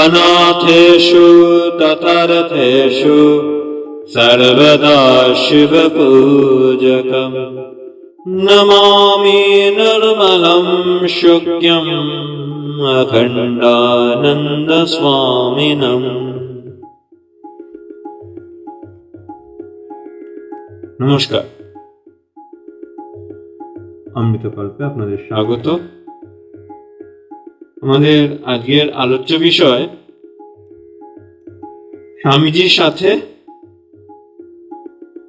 अनाथेषु ततरथेषु सर्वदा शिवपूजकम् नमामि निर्मलं शुक्यम् अखण्डानन्दस्वामिनम् নমস্কার অমৃতকল্পে আপনাদের স্বাগত আমাদের আজকের আলোচ্য বিষয় স্বামীজির সাথে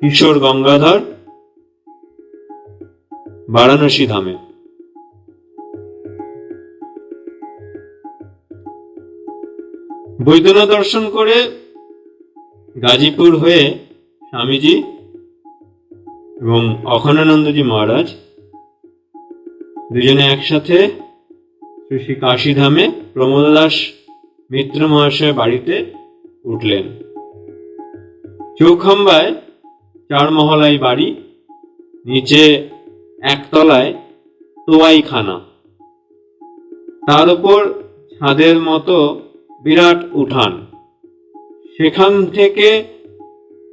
কিশোর গঙ্গাধর বারাণসী ধামে। বৈদ্যনাথ দর্শন করে গাজীপুর হয়ে স্বামীজি এবং অখণ্ডানন্দজি মহারাজ দুজনে একসাথে শ্রী কাশীধামে প্রমোদ দাস মিত্র মহাশয় বাড়িতে উঠলেন। চৌখাম্বায় চার মহলাই বাড়ি, নিচে একতলায় তোয়াইখানা। তার উপর ছাদের মতো বিরাট উঠান। সেখান থেকে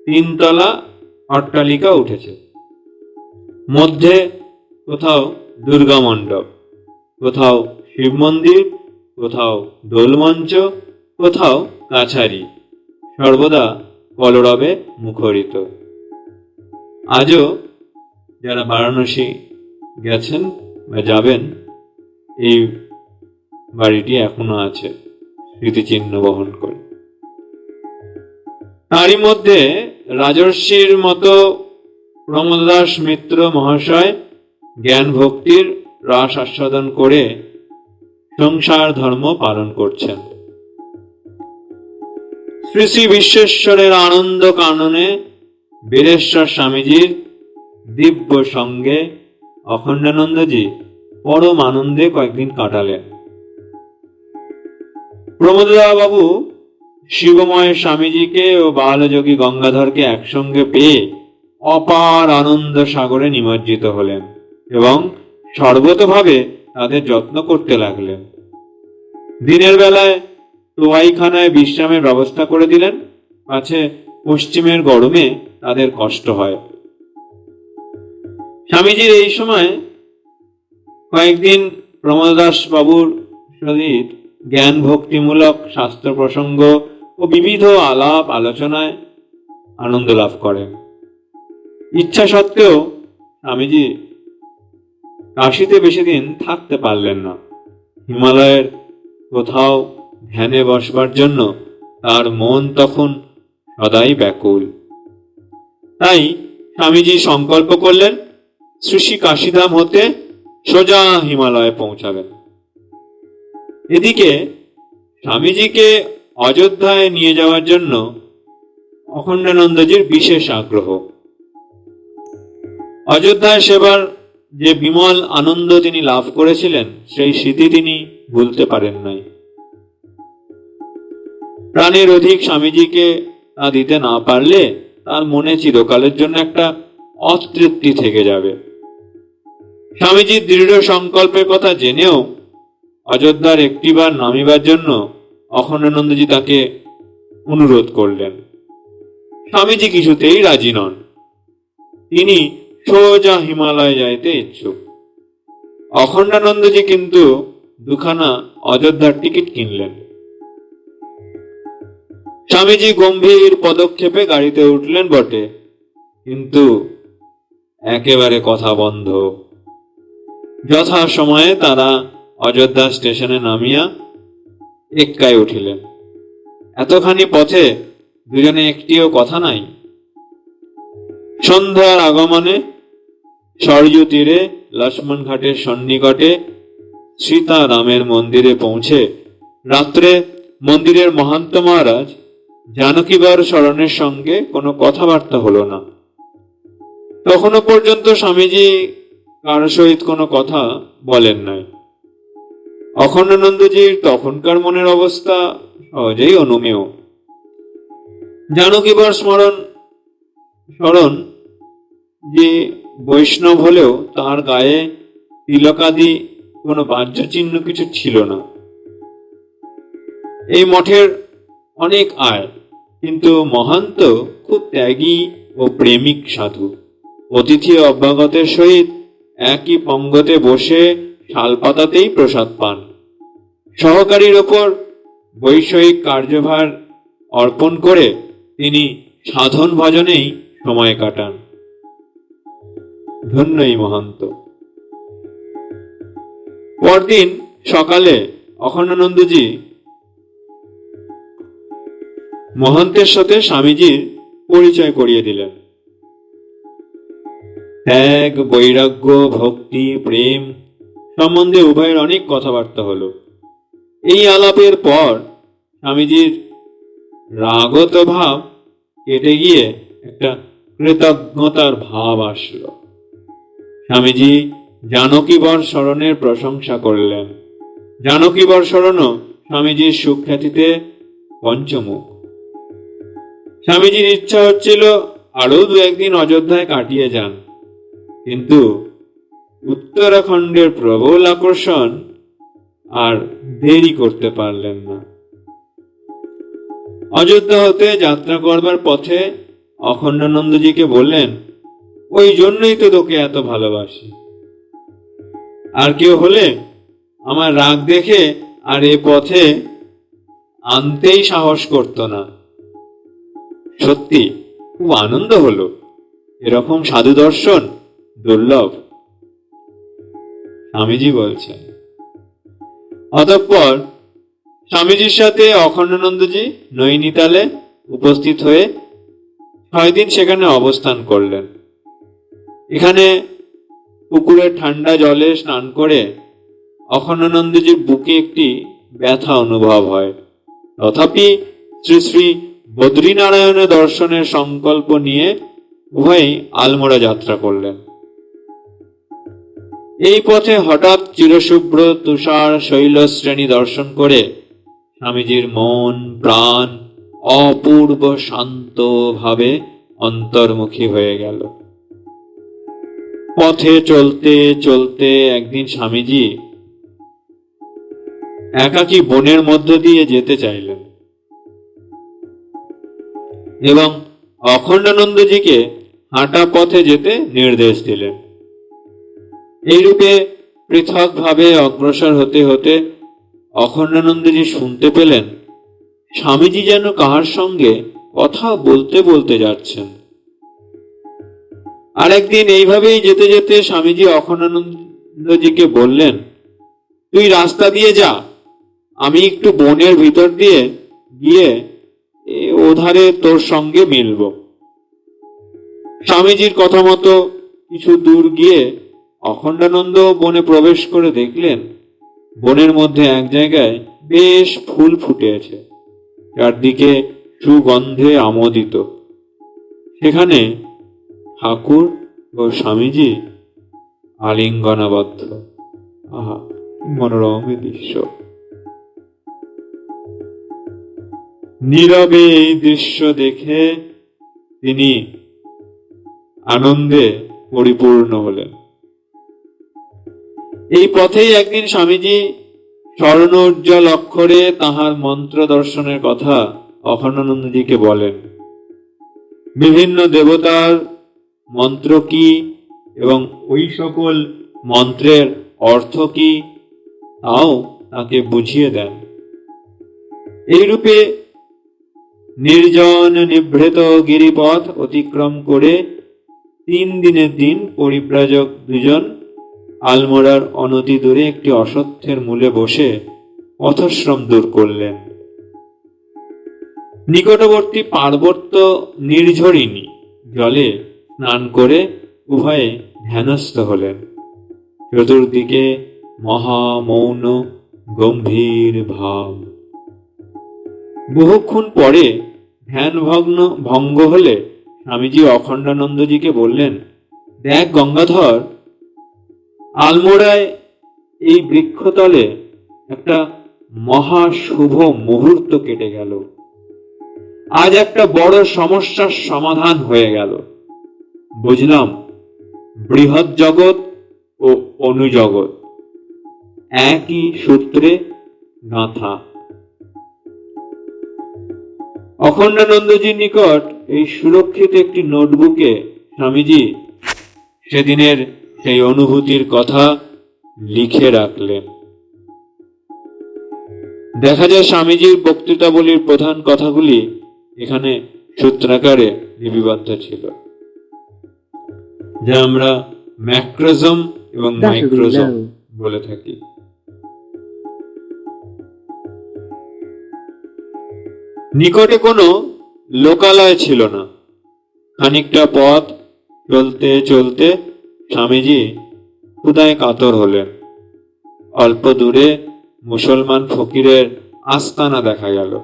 তিনতলা অট্টালিকা উঠেছে। মধ্যে কোথাও দুর্গা মণ্ডপ, কোথাও শিব মন্দির, কোথাও দোলমঞ্চ কোথাও কাছারি। সর্বদা কলরবে মুখরিত। আজও যারা বারাণসী গেছেন বা যাবেন, এই বাড়িটি এখনও আছে, স্মৃতিচিহ্ন বহন করে। তারই মধ্যে রাজর্ষির মতো প্রমোদ দাস মিত্র মহাশয় জ্ঞান ভক্তির রাস আস্বাদন করে সংসার ধর্ম পালন করছেন। শ্রী শ্রী বিশ্বেশ্বরের আনন্দ কাননে বীরেশ্বর স্বামীজির দিব্য সঙ্গে অখণ্ডানন্দজি পরম আনন্দে কয়েকদিন কাটালেন। বাবু শিবময় স্বামীজিকে ও বালযোগী গঙ্গাধরকে একসঙ্গে পেয়ে অপার আনন্দ সাগরে নিমজ্জিত হলেন এবং সর্বতভাবে তাদের যত্ন করতে লাগলেন। দিনের বেলায় তোয়াইখানায় বিশ্রামের ব্যবস্থা করে দিলেন। পাছে পশ্চিমের গরমে তাদের কষ্ট হয়। স্বামীজির এই সময় কয়েকদিন প্রমোদাস বাবুর সহিত জ্ঞান ভক্তিমূলক শাস্ত্র প্রসঙ্গ ও বিবিধ আলাপ আলোচনায় আনন্দ লাভ করেন। ইচ্ছা সত্ত্বেও স্বামীজি কাশিতে বেশি দিন থাকতে পারলেন না। হিমালয়ের কোথাও ধ্যানে বসবার জন্য তার মন তখন সদাই ব্যাকুল। তাই স্বামীজি সংকল্প করলেন শ্রী কাশিধাম হতে সোজা হিমালয়ে পৌঁছাবেন। এদিকে স্বামীজিকে অযোধ্যায় নিয়ে যাওয়ার জন্য অখণ্ডানন্দজির বিশেষ আগ্রহ। অযোধ্যায় সেবার যে বিমল আনন্দ তিনি লাভ করেছিলেন, সেই স্মৃতি তিনি ভুলতে পারেন নাই। প্রাণের অধিক স্বামীজিকে তা দিতে না পারলে তার মনে চিরকালের জন্য একটা অতৃপ্তি থেকে যাবে। স্বামীজির দৃঢ় সংকল্পের কথা জেনেও অযোধ্যার একটিবার নামিবার জন্য অখণ্ডানন্দজি তাকে অনুরোধ করলেন। স্বামীজি কিছুতেই রাজি নন। তিনি সোজা হিমালয় যাইতে ইচ্ছুক। অখণ্ডানন্দজি কিন্তু দুখানা অযোধ্যার টিকিট কিনলেন। স্বামীজি গম্ভীর পদক্ষেপে গাড়িতে উঠলেন বটে, কিন্তু একেবারে কথা বন্ধ। যথা সময়ে তারা অযোধ্যা স্টেশনে নামিয়া এক্কায় উঠিলেন। এতখানি পথে দুজনে একটিও কথা নাই। সন্ধ্যার আগমনে সরযু তীরে লক্ষ্মণ ঘাটের সন্নিকটে সীতারামের মন্দিরে পৌঁছে। রাত্রে মন্দিরের মহান্ত মহারাজ জানকীবার স্মরণের সঙ্গে কোনো কথাবার্তা হলো না। তখনও পর্যন্ত স্বামীজি কারও সহিত কোনো কথা বলেন নাই। অখণ্ডানন্দজির তখনকার মনের অবস্থা সহজেই অনুমেয়। জানকীবার স্মরণ স্মরণ যে বৈষ্ণব হলেও তার গায়ে তিলকাদি কোনো বাহ্য চিহ্ন কিছু ছিল না। এই মঠের অনেক আয়, কিন্তু মহান্ত খুব ত্যাগী ও প্রেমিক সাধু। অতিথি অভ্যাগতের সহিত একই পঙ্গতে বসে শালপাতাতেই প্রসাদ পান। সহকারীর ওপর বৈষয়িক কার্যভার অর্পণ করে তিনি সাধন ভজনেই সময় কাটান। ধন্য এই মহান্ত। পরদিন সকালে অখণ্ডানন্দজি মহান্তের সাথে স্বামীজির পরিচয় করিয়ে দিলেন। ত্যাগ, বৈরাগ্য, ভক্তি, প্রেম সম্বন্ধে উভয়ের অনেক কথাবার্তা হলো। এই আলাপের পর স্বামীজির রাগত ভাব কেটে গিয়ে একটা কৃতজ্ঞতার ভাব আসলো। স্বামীজি জানকীবর স্মরণের প্রশংসা করলেন। জানকীবর স্মরণও স্বামীজির সুখ্যাতিতে পঞ্চমুখ। স্বামীজির ইচ্ছা হচ্ছিল আরও দু একদিন অযোধ্যায় কাটিয়ে যান। কিন্তু উত্তরাখণ্ডের প্রবল আকর্ষণ আর দেরি করতে পারলেন না। অযোধ্যা হতে যাত্রা করবার পথে অখণ্ডানন্দজিকে বললেন ওই জন্যই তো তোকে এত ভালোবাসি। আর কেউ হলে আমার রাগ দেখে আর এ পথে আনতেই সাহস করতো না। সত্যি, খুব আনন্দ হলো। এরকম সাধু দর্শন দুর্লভ। স্বামীজি বলছেন, অতঃপর স্বামীজির সাথে অখণ্ডানন্দজি নৈনিতালে উপস্থিত হয়ে ছয় দিন সেখানে অবস্থান করলেন। এখানে পুকুরের ঠান্ডা জলে স্নান করে অখণ্ডানন্দজির বুকে একটি ব্যথা অনুভব হয়। তথাপি শ্রী শ্রী বদ্রীনারায়ণের দর্শনের সংকল্প নিয়ে উভয়ই আলমোড়া যাত্রা করলেন। এই পথে হঠাৎ চিরশুভ্র তুষার শৈল শ্রেণি দর্শন করে স্বামীজির মন, প্রাণ অপূর্ব শান্ত ভাবে অন্তর্মুখী হয়ে গেল। পথে চলতে চলতে একদিন স্বামীজি একাকী বনের মধ্য দিয়ে যেতে চাইলেন। এবং অখণ্ডানন্দজিকে হাঁটা পথে যেতে নির্দেশ দিলেন। এইরূপে পৃথকভাবে অগ্রসর হতে হতে অখণ্ডানন্দজি শুনতে পেলেন, স্বামীজি যেন কাহার সঙ্গে কথা বলতে বলতে যাচ্ছেন। আর একদিন এইভাবেই যেতে যেতে স্বামীজি অখণ্ডানন্দজিকে বললেন, তুই রাস্তা দিয়ে যা। আমি একটু বনের ভিতর দিয়ে গিয়ে ওধারে তোর সঙ্গে মিলব। স্বামীজির কথা মতো কিছু দূর গিয়ে অখণ্ডানন্দ বনে প্রবেশ করে দেখলেন, বনের মধ্যে এক জায়গায় বেশ ফুল ফুটেছে চারদিকে সুগন্ধে আমোদিত। সেখানে ঠাকুর ও স্বামীজি আলিঙ্গনাবদ্ধ। আহা, মনোরম দৃশ্য। নীরবে এই দৃশ্য দেখে তিনি আনন্দে পরিপূর্ণ হলেন। এই পথেই একদিন স্বামীজি স্বর্ণ উজ্জ্বল অক্ষরে তাহার মন্ত্র দর্শনের কথা অখণ্ডানন্দজিকে বলেন। বিভিন্ন দেবতার মন্ত্র কি এবং ওই সকল মন্ত্রের অর্থ কি? তাও তাকে বুঝিয়ে দেন। এইরূপে নির্জন নিভৃত গিরিপথ অতিক্রম করে তিন দিনের দিন পরিব্রাজক দুজন আলমোড়ার অনতি দূরে একটি অসত্যের মূলে বসে পথশ্রম দূর করলেন। নিকটবর্তী পার্বত্য নির্ঝরিণী জলে স্নান করে উভয়ে ধ্যানস্থ হলেন। চতুর্দিকে মহামৌন গম্ভীর ভাব। বহুক্ষণ পরে ধ্যান ভগ্ন ভঙ্গ হলে স্বামীজি অখণ্ডানন্দজিকে বললেন, দেখ গঙ্গাধর, আলমোড়ায় এই বৃক্ষতলে একটা মহা শুভ মুহূর্ত কেটে গেল। আজ একটা বড় সমস্যার সমাধান হয়ে গেল। বুঝলাম, বৃহৎ জগৎ ও অনুজগৎ। একই সূত্রে গাঁথা অখণ্ডানন্দজির নিকট এই সুরক্ষিত একটি নোটবুকে স্বামীজি সেদিনের সেই অনুভূতির কথা লিখে রাখলেন। দেখা যায় স্বামীজির বক্তৃতাবলীর প্রধান কথাগুলি এখানে সূত্রাকারে লিপিবদ্ধ ছিল। যা আমরা ম্যাক্রোজম এবং মাইক্রোজম বলে থাকি। নিকটে কোনো লোকালয় ছিল না। খানিকটা পথ চলতে চলতে স্বামীজি ক্ষুদায় কাতর হলেন। অল্প দূরে মুসলমান ফকিরের আস্তানা দেখা গেল।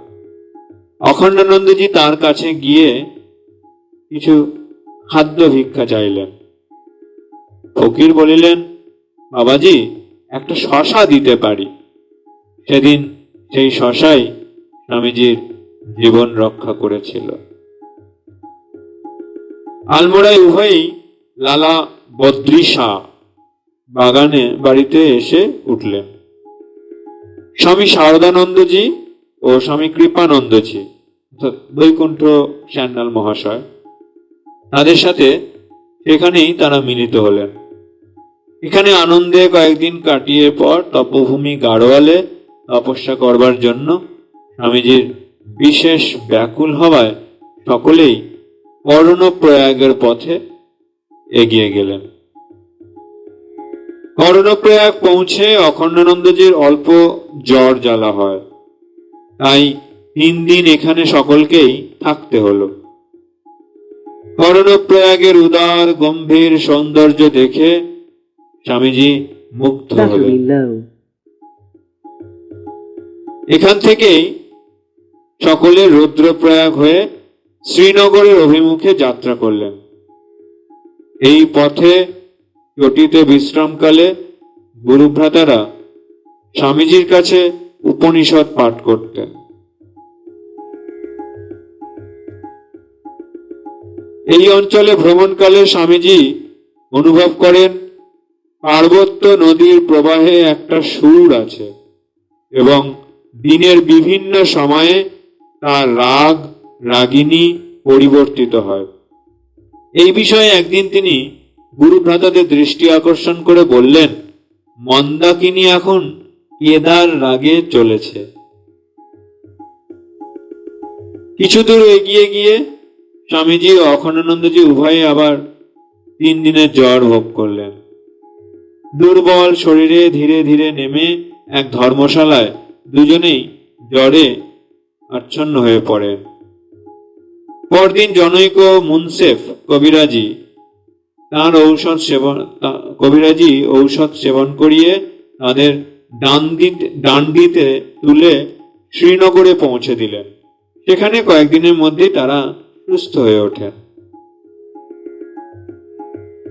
অখণ্ডানন্দজি তার কাছে গিয়ে কিছু খাদ্য ভিক্ষা চাইলেন। ফকির বলিলেন, বাবাজি, একটা শশা দিতে পারি। সেদিন সেই শশাই স্বামীজির জীবন রক্ষা করেছিল। আলমোড়ায় উভয়ই লালা বদ্রী বাগানে বাড়িতে এসে উঠলেন। স্বামী শারদানন্দজি ও স্বামী কৃপানন্দজি বৈকুণ্ঠ স্যান্ডাল মহাশয়, তাদের সাথে এখানেই তারা মিলিত হলেন। এখানে আনন্দে কয়েকদিন কাটিয়ে পর তপভূমি গাড়োয়ালে তপস্যা করবার জন্য স্বামীজির বিশেষ ব্যাকুল হওয়ায় সকলেই কর্ণপ্রয়াগের পথে এগিয়ে গেলেন। কর্ণপ্রয়াগ পৌঁছে অখণ্ডানন্দজির অল্প জ্বর জ্বালা হয়। তাই তিন দিন এখানে সকলকেই থাকতে হলো। কর্ণপ্রয়াগের উদার, গম্ভীর সৌন্দর্য দেখে স্বামীজি হলেন। এখান থেকেই সকলে রুদ্রপ্রয়াগ হয়ে শ্রীনগরের অভিমুখে যাত্রা করলেন। এই পথে চটিতে বিশ্রামকালে গুরুভ্রাতারা স্বামীজির কাছে উপনিষদ পাঠ করতেন। এই অঞ্চলে ভ্রমণকালে স্বামীজি অনুভব করেন পার্বত্য নদীর প্রবাহে একটা সুর আছে এবং দিনের বিভিন্ন সময়ে তার রাগ, রাগিনী পরিবর্তিত হয়। এই বিষয়ে একদিন তিনি গুরুভ্রাতাদের দৃষ্টি আকর্ষণ করে বললেন, মন্দাকিনী এখন কেদার রাগে চলেছে। কিছু দূর এগিয়ে গিয়ে স্বামীজি অখণ্ডানন্দজি উভয়ে আবার তিন দিনের জ্বর ভোগ করলেন। দুর্বল শরীরে ধীরে ধীরে নেমে এক ধর্মশালায় দুজনেই জ্বরে আচ্ছন্ন হয়ে পড়েন পরদিন জনৈক মুনসেফ কবিরাজি তার ঔষধ সেবন কবিরাজি ঔষধ সেবন করিয়ে তাদের ডান্ডিতে ডান্ডিতে তুলে শ্রীনগরে পৌঁছে দিলেন। সেখানে কয়েকদিনের মধ্যে তারা সুস্থ হয়ে ওঠেন।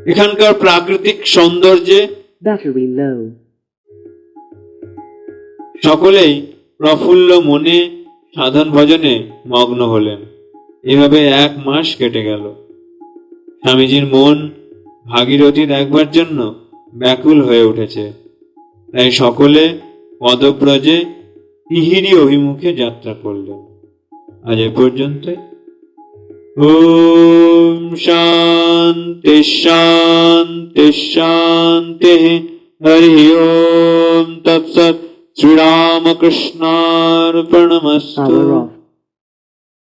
এখানকার প্রাকৃতিক সৌন্দর্যে Battery low. সকলেই প্রফুল্ল মনে সাধন ভজনে মগ্ন হলেন। এভাবে এক মাস কেটে গেল। স্বামীজির মন ভাগীরথী দেখবার জন্য ব্যাকুল হয়ে উঠেছে। তাই সকলে পদব্রজে তিহিরি অভিমুখে যাত্রা করলেন। আজ এ পর্যন্ত ओम शांति शांति शांति हरि ओम श्रीराम श्रीरामकृष्णार्पणमस्तु।